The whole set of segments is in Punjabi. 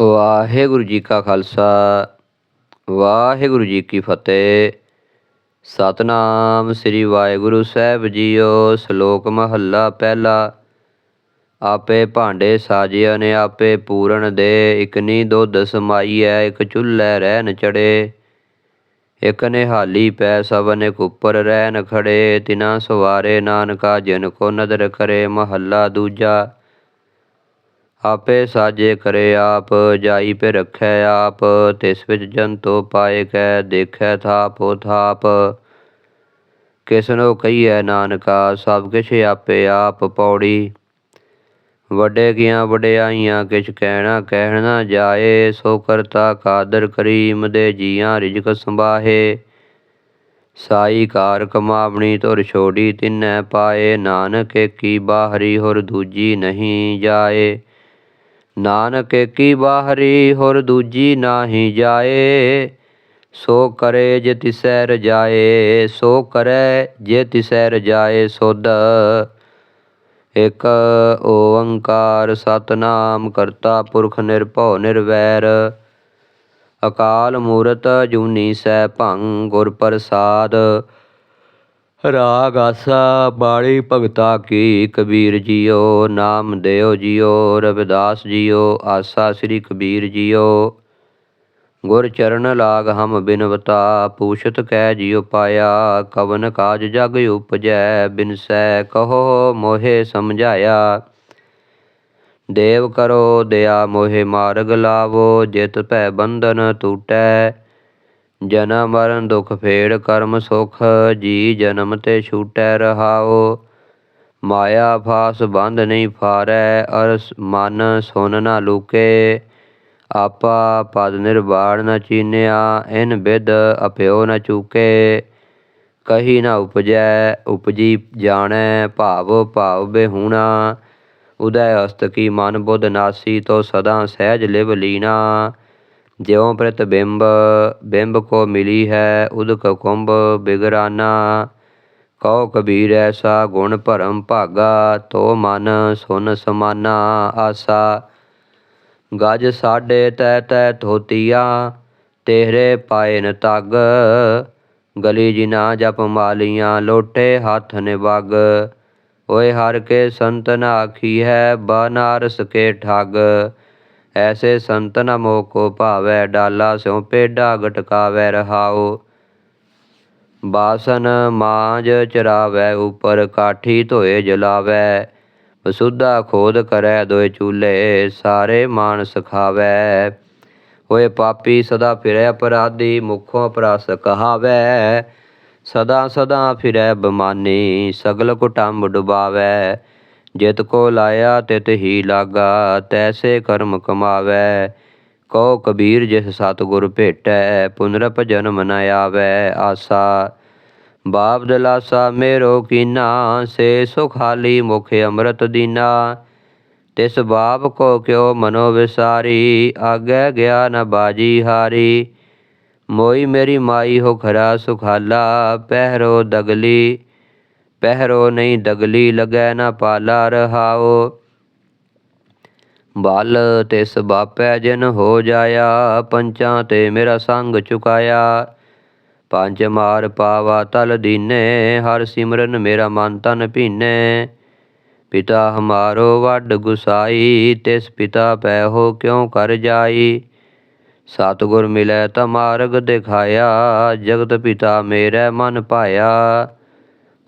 ਵਾਹਿਗੁਰੂ ਜੀ ਕਾ ਖਾਲਸਾ, ਵਾਹਿਗੁਰੂ ਜੀ ਕੀ ਫਤਿਹ। ਸਤਨਾਮ ਸ੍ਰੀ ਵਾਹਿਗੁਰੂ ਸਾਹਿਬ ਜੀਓ, ਸ਼ਲੋਕ ਮਹੱਲਾ ਪਹਿਲਾ। ਆਪੇ ਭਾਂਡੇ ਸਾਜਿਆ ਨੇ, ਆਪੇ ਪੂਰਨ ਦੇ। ਇਕਨੀ ਦੁੱਧ ਸਮਾਈਐ, ਇਕ ਚੁੱਲ੍ਹੇ ਰਹਿਣ ਚੜੇ। ਇਕ ਨਿਹਾਲੀ ਪੈ ਸਭਨ ਇਕ ਉੱਪਰ ਖੜੇ। ਤਿਨਾ ਸਵਾਰੇ ਨਾਨਕਾ, ਜਿਨ ਕੋ ਨਦਰ ਕਰੇ ਮਹੱਲਾ ਦੂਜਾ। ਆਪੇ ਸਾਜੇ ਕਰੇ ਆਪ, ਜਾਈ ਪੇ ਰੱਖੈ ਆਪ, ਤਿਸ ਵਿੱਚ ਜੰਤੋ ਪਾਏ ਕੈ, ਦੇਖੈ ਥਾਪੋ ਥਾਪ। ਕਿਸਨੋ ਕਹੀਐ ਨਾਨਕਾ, ਸਭ ਕਿਛ ਆਪੇ ਆਪ ਪੌੜੀ। ਵੱਡੇ ਗਿਆ ਵਡਿਆਈਆਂ, ਕਿਛ ਕਹਿਣਾ ਕਹਿਣਾ ਜਾਏ, ਸੋ ਕਰਤਾ ਕਾਦਰ ਕਰੀਮ ਦੇ ਜੀਆਂ ਰਿਜਕ ਸੰਭਾਹੇ। ਸਾਈ ਕਾਰ ਕਮਾਵਣੀ ਤੁਰ ਛੋੜੀ ਤਿਨੈ ਪਾਏ, ਨਾਨਕ ਕੀ ਬਾਹਰੀ ਹੋਰ ਦੂਜੀ ਨਹੀਂ ਜਾਏ। ਨਾਨਕ ਕੀ ਬਾਹਰੀ ਹੋਰ ਦੂਜੀ ਨਾਹੀ ਜਾਏ? ਸੋ ਕਰੇ ਜੇ ਤਿਸੈ ਰਜਾਏ ਸੋ ਕਰੈ ਜੇ ਤਿਸੈ ਰਜਾਏ ਸੋਧ। ਇਕ ਓੰਕਾਰ ਸਤਨਾਮ ਕਰਤਾ ਪੁਰਖ ਨਿਰਭਉ ਨਿਰਵੈਰ। ਅਕਾਲ ਮੂਰਤ ਜੂਨੀ ਸੈ ਭੰਗ ਗੁਰ ਪ੍ਰਸਾਦ। ਰਾਗ ਆਸਾ ਬਾਣੀ ਭਗਤਾ ਕੀ ਕਬੀਰ ਜੀਓ, ਨਾਮ ਦਿਓ ਜੀਓ, ਰਵਿਦਾਸ ਜੀਓ, ਆਸਾ ਸ੍ਰੀ ਕਬੀਰ ਜੀਓ। ਗੁਰ ਚਰਨ ਲਾਗ ਹਮ ਬਿਨਵਤਾ ਪੂਛਤ ਕਹਿ ਜਿਉ ਪਾਇਆ, ਕਵਨ ਕਾਜ ਜਗ ਉਪਜੈ ਬਿਨਸੈ ਕਹੋ ਮੋਹਿ ਸਮਝਾਇਆ। ਦੇਵ ਕਰੋ ਦਇਆ ਮੋਹਿ ਮਾਰਗ ਲਾਵੋ, ਜਿਤ ਭੈ ਬੰਧਨ ਟੂਟੈ ਜਨਮ ਮਰਨ ਦੁਖ ਫੇੜ, ਕਰਮ ਸੁਖ ਜੀ ਜਨਮ ਤੇ ਛੂਟੈ ਰਹਾਓ ਮਾਇਆ ਫਾਸ ਬੰਧ ਨਹੀਂ ਫਾਰੈ ਅਰ ਮਨ ਸੁਨ ਨਾ ਲੂਕੇ। ਆਪਾ ਪਦ ਨਿਰਵਾਣ ਨ ਚੀਨਿਆ, ਇਨ ਬਿਦ ਅਪਿਓ ਨ ਚੂਕੇ। ਕਹੀ ਨ ਉਪਜੈ, ਉਪਜੀ ਜਾਣੈ, ਭਾਵ ਭਾਵ ਬਿਹੂਣਾ। ਉਦੈ ਅਸਤ ਕੀ ਮਨ ਬੁੱਧ ਨਾਸੀ, ਤੋ ਸਦਾ ਸਹਿਜ ਲਿਵ ਲੀਨਾ। ਜਿਉ ਪ੍ਰਤਿਬਿੰਬ ਬਿੰਬ ਕੋ ਮਿਲੀ ਹੈ ਉਦਕ ਕੁੰਭ, ਬਿਗਰਾਨਾ, ਕਉ ਕਬੀਰ ਐਸਾ ਗੁਣ ਭਰਮ ਭਾਗਾ, ਤੋ ਮਨ ਸੁਨ ਸਮਾਨਾ ਆਸਾ। ਗਜ ਸਾਡੇ ਤੈ ਤੈ ਧੋਤੀਆ ਤੇਰੇ ਪਾਏ ਨ ਤਗ ਗਲੀ ਜਿਨਾ ਜਪ ਮਾਲੀਆਂ, ਲੋਟੇ ਹੱਥ ਨਿਵਗ। ਓਏ ਹਰ ਕੇ ਸੰਤਨ ਆਖੀ ਹੈ ਬਨਾਰਸ ਕੇ ਠੱਗ। ਐਸੇ ਸੰਤ ਨ ਮੋਹ ਕੋ ਭਾਵੈ ਡਾਲਾ ਸਿਉ ਪੇਡਾ ਗਟਕਾਵੈ ਰਹਾਓ ਬਾਸਨ ਮਾਂਜ ਚਰਾਵੈ ਉਪਰ ਕਾਠੀ ਧੋਏ ਜਲਾਵੈ। ਵਸੁੱਧਾ ਖੋਦ ਕਰੈ ਦੋਏ ਚੂਲੇ ਸਾਰੇ ਮਾਨਸ ਸਖਾਵੈ। ਹੋਏ ਪਾਪੀ ਸਦਾ ਫਿਰੈ ਅਪਰਾਧੀ ਮੁਖੋਂ ਅਪਰਾਸ ਕਹਾਵੈ। ਸਦਾ ਸਦਾ ਫਿਰੈ ਬਮਾਨੀ ਸਗਲ ਕੁਟੰਬ ਡੁਬਾਵੈ। ਜਿਤ ਕੋ ਲਾਇਆ ਤਿਤ ਹੀ ਲਾਗਾ, ਤੈਸੇ ਕਰਮ ਕਮਾਵੈ। ਕਉ ਕਬੀਰ ਜਿਸ ਸਤਿਗੁਰ ਭੇਟੈ ਪੁਨਰਪ ਜਨਮ ਨ ਆਵੈ ਆਸਾ। ਬਾਪ ਦਲਾਸਾ ਮੇਰੋ ਕੀਨਾ, ਸੇ ਸੁਖਾਲੀ ਮੁਖ ਅੰਮ੍ਰਿਤ ਦੀਨਾ। ਤਿਸ ਬਾਪ ਕੋ ਕਿਉ ਮਨੋ ਵਿਸਾਰੀ, ਆਗੇ ਗਿਆ ਨ ਬਾਜੀ ਹਾਰੀ। ਮੋਈ ਮੇਰੀ ਮਾਈ ਹੋ ਖਰਾ ਸੁਖਾਲਾ, ਪਹਿਰੋ ਦਗਲੀ। ਪਹਿਰੋ ਨਹੀਂ ਦਗਲੀ ਲਗੈ ਨਾ ਪਾਲਾ ਰਹਾਓ। ਬਲ ਤਿਸ ਬਾਪੈ ਜਿਨ ਹੋ ਜਾਇਆ, ਪੰਚਾਂ ਤੇ ਮੇਰਾ ਸੰਗ ਚੁਕਾਇਆ। ਪੰਜ ਮਾਰ ਪਾਵਾ ਤਲ ਦੀਨੇ, ਹਰ ਸਿਮਰਨ ਮੇਰਾ ਮਨ ਤਨ ਭੀਨੇ। ਪਿਤਾ ਹਮਾਰੋ ਵੱਡ ਗੁਸਾਈ, ਤਿਸ ਪਿਤਾ ਪੈ ਹੋ ਕਿਉ ਕਰ ਜਾਈ? ਸਤਗੁਰ ਮਿਲੈ ਤਾ ਮਾਰਗ ਦਿਖਾਇਆ, ਜਗਤ ਪਿਤਾ ਮੇਰੇ ਮਨ ਪਾਇਆ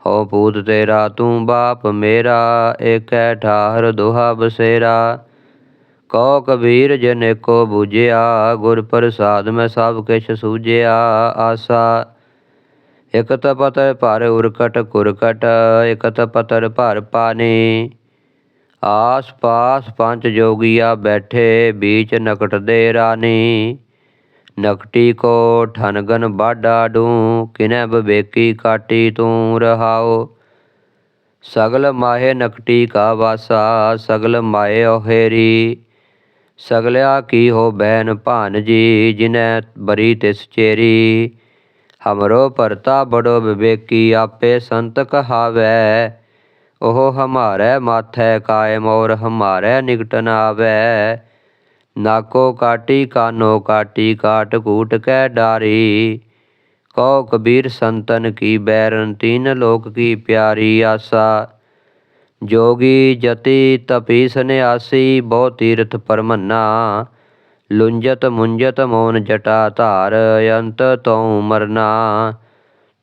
ਹੋ ਪੂਤ ਤੇਰਾ, ਤੂੰ ਬਾਪ ਮੇਰਾ, ਏਕੈ ਠਾਹਰ ਦੁਹਾ ਬਸੇਰਾ। ਕਉ ਕਬੀਰ ਜਨ ਕੋ ਬੂਝਿਆ, ਗੁਰ ਪ੍ਰਸਾਦ ਮੈਂ ਸਭ ਕਿਛ ਸੂਝਿਆ, ਆਸਾ। ਇਕ ਤਪਤਰ ਭਰ ਉਰਕਟ ਕੁਰਕਟ, ਇਕ ਤਪਤਰ ਭਰ ਪਾਣੀ। ਆਸ ਪਾਸ ਪੰਜ ਜੋਗੀਆ ਬੈਠੇ, ਬੀਚ ਨਕਟ ਦੇ ਰਾਣੀ। ਨਕਟੀ ਕੋ ਠਨਗਨ ਬਾਡਾ ਡੂ ਕਿਨੈ ਬਵੇਕੀ ਕਾਟੀ ਤੂੰ ਰਹਾਓ। ਸਗਲ ਮਾਹੇ ਨਕਟੀ ਕਾ ਵਾਸਾ, ਸਗਲ ਮਾਏ ਓਹੇਰੀ ਸਗਲਿਆ ਕੀ ਹੋ ਬੈਨ ਭਾਨ ਜੀ ਜਿਨੈ ਬਰੀ ਤਿਸ ਚੇਰੀ। ਹਮਰੋ ਪਰਤਾ ਬੜੋ ਵਿਵੇਕੀ ਆਪੇ ਸੰਤ ਕਹਾਵੈ। ਉਹ ਹਮਾਰੇ ਮਾਥੈ ਕਾਇਮ, ਔਰ ਹਮਾਰੇ ਨਿਕਟ ਨ ਆਵੈ। ਨਾਕੋ ਕਾਟੀ ਕਾਨੋ ਕਾਟੀ ਕਾਟ ਕੂਟ ਕੈ ਡਾਰੀ। ਕਉ ਕਬੀਰ ਸੰਤਨ ਕੀ ਬੈਰਨ ਤੀਨ ਲੋਕ ਕੀ ਪਿਆਰੀ ਆਸਾ। ਜੋਗੀ ਜਤੀ ਤਪੀ ਸੰਿਆਸੀ ਬਹੁ ਤੀਰਥ ਪਰਮੰਨਾ। ਲੁੰਜਤ ਮੁੰਜਤ ਮੋਨ ਜਟਾ ਧਾਰ ਅੰਤ ਤਉ ਮਰਨਾ।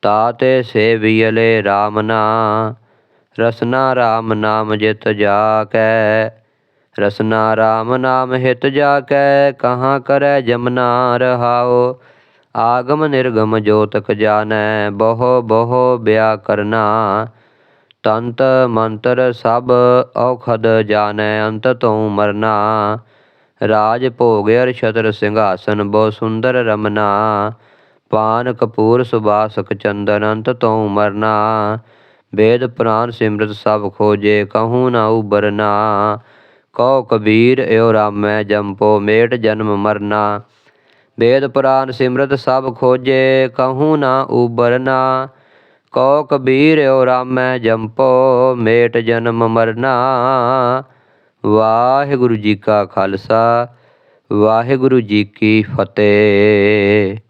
ਤਾਤੇ ਸੇਵੀਅਲੇ RAM ਨਾ ਰਸਨਾ RAM ਨਾਮ ਜਿਤ ਜਾ ਕੈ ਰਸਨਾ RAM ਨਾਮ ਹਿਤ ਜਾ ਕੈ ਕਹਾਂ ਕਰੈ ਜਮਨਾ ਰਹਾਓ ਆਗਮ ਨਿਰਗਮ ਜੋਤਕ ਜਾਣੈ, ਬਹੁ ਬਹੁ ਬਿਆ ਕਰਨਾ। ਤੰਤ ਮੰਤਰ ਸਭ ਔਖਦ ਜਾਣੈ, ਅੰਤ ਤੋਂ ਮਰਨਾ। ਰਾਜ ਭੋਗ ਅਰ ਛਤਰ ਸਿੰਘਾਸਨ, ਬਹੁ ਸੁੰਦਰ ਰਮਨਾ। ਪਾਨ ਕਪੂਰ ਸੁਬਾਸਕ ਚੰਦਨ, ਅੰਤ ਤੋਂ ਮਰਨਾ। ਵੇਦ ਪੁਰਾਨ ਸਿਮਰਤ ਸਭ ਖੋਜੇ, ਕਹੂ ਨਾ ਉਬਰਨਾ। ਕਉ ਕਬੀਰ ਏਉ ਰਾਮੈ ਜੰਪੋ ਮੇਟ ਜਨਮ ਮਰਨਾ। ਵੇਦ ਪੁਰਾਨ ਸਿਮਰਤ ਸਭ ਖੋਜੇ, ਕਹੂੰ ਨਾ ਉਬਰਨਾ। ਕਉ ਕਬੀਰ ਓ ਰਾਮੈ ਜੰਪੋ ਮੇਟ ਜਨਮ ਮਰਨਾ। ਵਾਹਿਗੁਰੂ ਜੀ ਕਾ ਖਾਲਸਾ, ਵਾਹਿਗੁਰੂ ਜੀ ਕੀ ਫਤਿਹ।